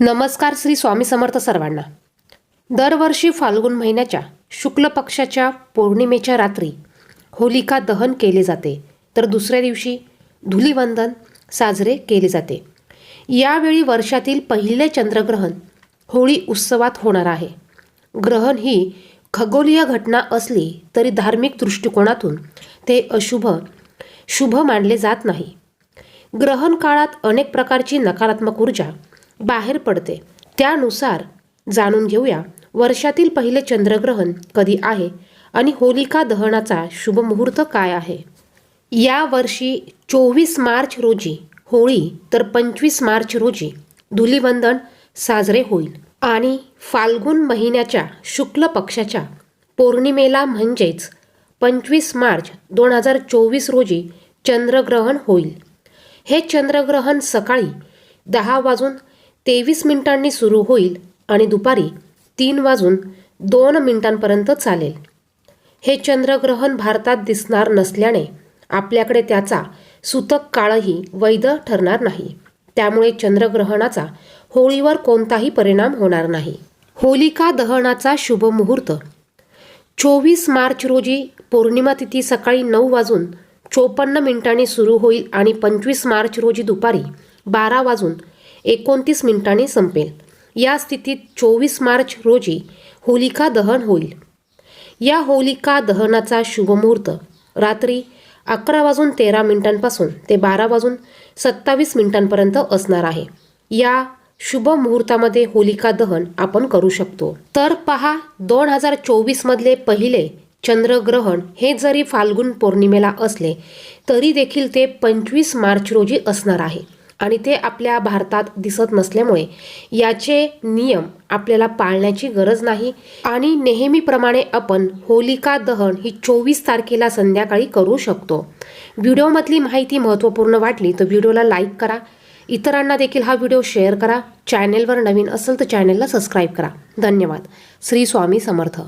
नमस्कार श्री स्वामी समर्थ सर्वांना. दरवर्षी फाल्गुन महिन्याच्या शुक्ल पक्षाच्या पौर्णिमेच्या रात्री होलिका दहन केले जाते. तर दुसऱ्या दिवशी धुलीवंदन साजरे केले जाते. यावेळी वर्षातील पहिले चंद्रग्रहण होळी उत्सवात होणार आहे. ग्रहण ही खगोलीय घटना असली तरी धार्मिक दृष्टिकोनातून ते अशुभ शुभ मानले जात नाही. ग्रहण काळात अनेक प्रकारची नकारात्मक ऊर्जा बाहेर पडते. त्यानुसार जाणून घेऊया वर्षातील पहिले चंद्रग्रहण कधी आहे आणि होलिका दहनाचा शुभ मुहूर्त काय आहे. या वर्षी चोवीस मार्च रोजी होळी तर पंचवीस मार्च रोजी धुलिवंदन साजरे होईल आणि फाल्गुन महिन्याच्या शुक्ल पक्षाच्या पौर्णिमेला म्हणजेच पंचवीस मार्च दोन हजार चोवीस रोजी चंद्रग्रहण होईल. हे चंद्रग्रहण सकाळी दहा वाजून तेवीस मिनिटांनी सुरू होईल आणि दुपारी तीन वाजून दोन मिनिटांपर्यंत चालेल. हे चंद्रग्रहण भारतात दिसणार नसल्याने आपल्याकडे त्याचा सूतक काळही वैध ठरणार नाही. त्यामुळे चंद्रग्रहणाचा होळीवर कोणताही परिणाम होणार नाही. होलिका दहनाचा शुभ मुहूर्त. चोवीस मार्च रोजी पौर्णिमा तिथी सकाळी नऊ वाजून चोपन्न मिनिटांनी सुरू होईल आणि पंचवीस मार्च रोजी दुपारी बारा वाजून एकोणतीस मिनिटांनी संपेल. या स्थितीत चोवीस मार्च रोजी होलिका दहन होईल. या होलिका दहनाचा शुभमुहूर्त रात्री अकरा वाजून तेरा मिनिटांपासून ते बारा वाजून सत्तावीस मिनिटांपर्यंत असणार आहे. या शुभ मुहूर्तामध्ये होलिका दहन आपण करू शकतो. तर पहा दोन हजार चोवीसमधले पहिले चंद्रग्रहण हे जरी फाल्गुन पौर्णिमेला असले तरी देखील ते पंचवीस मार्च रोजी असणार आहे. आणि ते आपल्या भारतात दिसत नसल्यामुळे याचे नियम आपल्याला पाळण्याची गरज नाही. आणि नेहमीप्रमाणे आपण होलिका दहन ही चोवीस तारखेला संध्याकाळी करू शकतो. व्हिडिओमधली माहिती महत्त्वपूर्ण वाटली तर व्हिडिओला लाईक करा. इतरांना देखील हा व्हिडिओ शेअर करा. चॅनेलवर नवीन असेल तर चॅनेलला सबस्क्राईब करा. धन्यवाद. श्री स्वामी समर्थ.